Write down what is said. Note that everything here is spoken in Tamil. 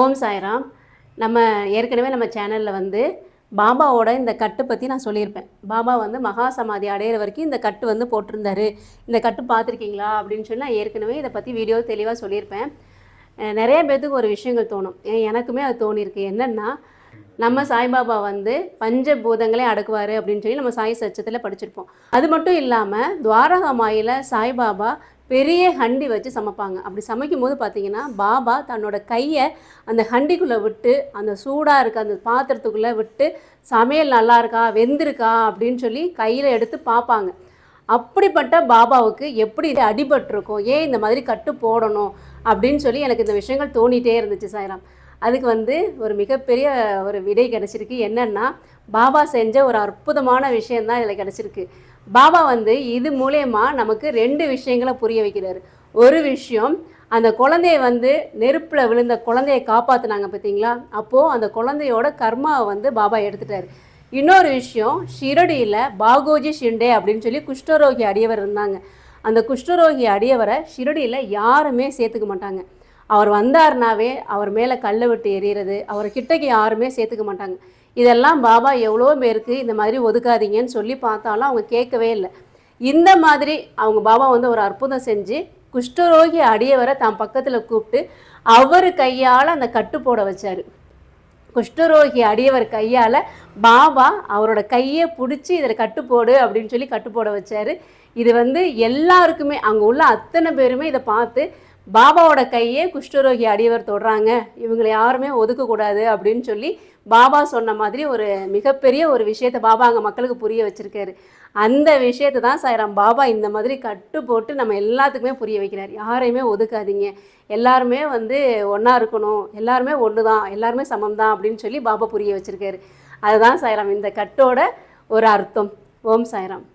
ஓம் சாய்ராம். நம்ம ஏற்கனவே நம்ம சேனலில் வந்து பாபாவோட இந்த கட்டு பற்றி நான் சொல்லியிருப்பேன். பாபா வந்து மகா சமாதி அடையிற வரைக்கும் இந்த கட்டு வந்து போட்டிருந்தாரு. இந்த கட்டு பார்த்துருக்கீங்களா? அப்படின்னு சொல்லி நான் ஏற்கனவே இதை பற்றி வீடியோ தெளிவாக சொல்லியிருப்பேன். நிறைய பேர்த்துக்கு ஒரு விஷயங்கள் தோணும். ஏன் எனக்குமே அது தோணியிருக்கு. என்னென்னா நம்ம சாய்பாபா வந்து பஞ்சபூதங்களே அடக்குவார் அப்படின்னு சொல்லி நம்ம சாய் சச்சத்தில் படிச்சிருப்போம். அது மட்டும் இல்லாமல் துவாரகா மாயில சாய்பாபா பெரிய ஹண்டி வச்சு சமைப்பாங்க. அப்படி சமைக்கும் போது பார்த்தீங்கன்னா பாபா தன்னோட கையை அந்த ஹண்டிக்குள்ளே விட்டு அந்த சூடாக இருக்க அந்த பாத்திரத்துக்குள்ளே விட்டு சமையல் நல்லா இருக்கா வெந்திருக்கா? அப்படின்னு சொல்லி கையில் எடுத்து பார்ப்பாங்க அப்படிப்பட்ட பாபாவுக்கு எப்படி இது அடிபட்டிருக்கும்? ஏன் இந்த மாதிரி கட்டு போடணும்? அப்படின்னு சொல்லி எனக்கு இந்த விஷயங்கள் தோணிட்டே இருந்துச்சு சாய்ராம். அதுக்கு வந்து ஒரு மிகப்பெரிய ஒரு விடை கிடச்சிருக்கு. என்னென்னா பாபா செஞ்ச ஒரு அற்புதமான விஷயம்தான் இதில் கிடச்சிருக்கு. பாபா வந்து இது மூலயமா நமக்கு ரெண்டு விஷயங்களை புரிய வைக்கிறாரு. ஒரு விஷயம் அந்த குழந்தைய வந்து நெருப்பில் விழுந்த குழந்தைய காப்பாற்றினாங்க பார்த்தீங்களா அப்போது அந்த குழந்தையோட கர்மாவை வந்து பாபா எடுத்துட்டார். இன்னொரு விஷயம் ஷிரடியில் பாகோஜி ஷிண்டே அப்படின்னு சொல்லி குஷ்டரோகி அடியவர் இருந்தாங்க. அந்த குஷ்டரோகி அடியவரை ஷிரடியில் யாருமே சேர்த்துக்க மாட்டாங்க. அவர் வந்தாருனாவே அவர் மேலே கல்லை விட்டு எறிகிறது அவர் கிட்டக்கு யாருமே சேர்த்துக்க மாட்டாங்க. இதெல்லாம் பாபா எவ்வளோ பேருக்கு இந்த மாதிரி ஒதுக்காதீங்கன்னு சொல்லி பார்த்தாலும் அவங்க கேட்கவே இல்லை. இந்த மாதிரி அவங்க பாபா வந்து ஒரு அற்புதம் செஞ்சு குஷ்டரோகி அடியவரை தான் பக்கத்தில் கூப்பிட்டு அவர் கையால் அந்த கட்டு போட வச்சார். குஷ்டரோகி அடியவர் கையால் பாபா அவரோட கையை பிடிச்சி இதில் கட்டுப்போடு அப்படின்னு சொல்லி கட்டுப்போட வச்சார். இது வந்து எல்லாருக்குமே அங்கே உள்ள அத்தனை பேருமே இதை பார்த்து பாபாவோட கையே குஷ்டரோகி அடியவர் தொடுறாங்க. இவங்களை யாருமே ஒதுக்கக்கூடாது அப்படின்னு சொல்லி பாபா சொன்ன மாதிரி ஒரு மிகப்பெரிய ஒரு விஷயத்தை பாபா அங்கே மக்களுக்கு புரிய வச்சுருக்காரு. அந்த விஷயத்தை தான் சாய்ராம் பாபா இந்த மாதிரி கட்டு போட்டு நம்ம எல்லாத்துக்குமே புரிய வைக்கிறார். யாரையுமே ஒதுக்காதீங்க. எல்லாருமே வந்து ஒன்றா இருக்கணும். எல்லாருமே ஒன்று தான் எல்லாருமே சமம் தான் அப்படின்னு சொல்லி பாபா புரிய வச்சுருக்காரு. அதுதான் சாய்ராம் இந்த கட்டோட ஒரு அர்த்தம். ஓம் சாய்ராம்.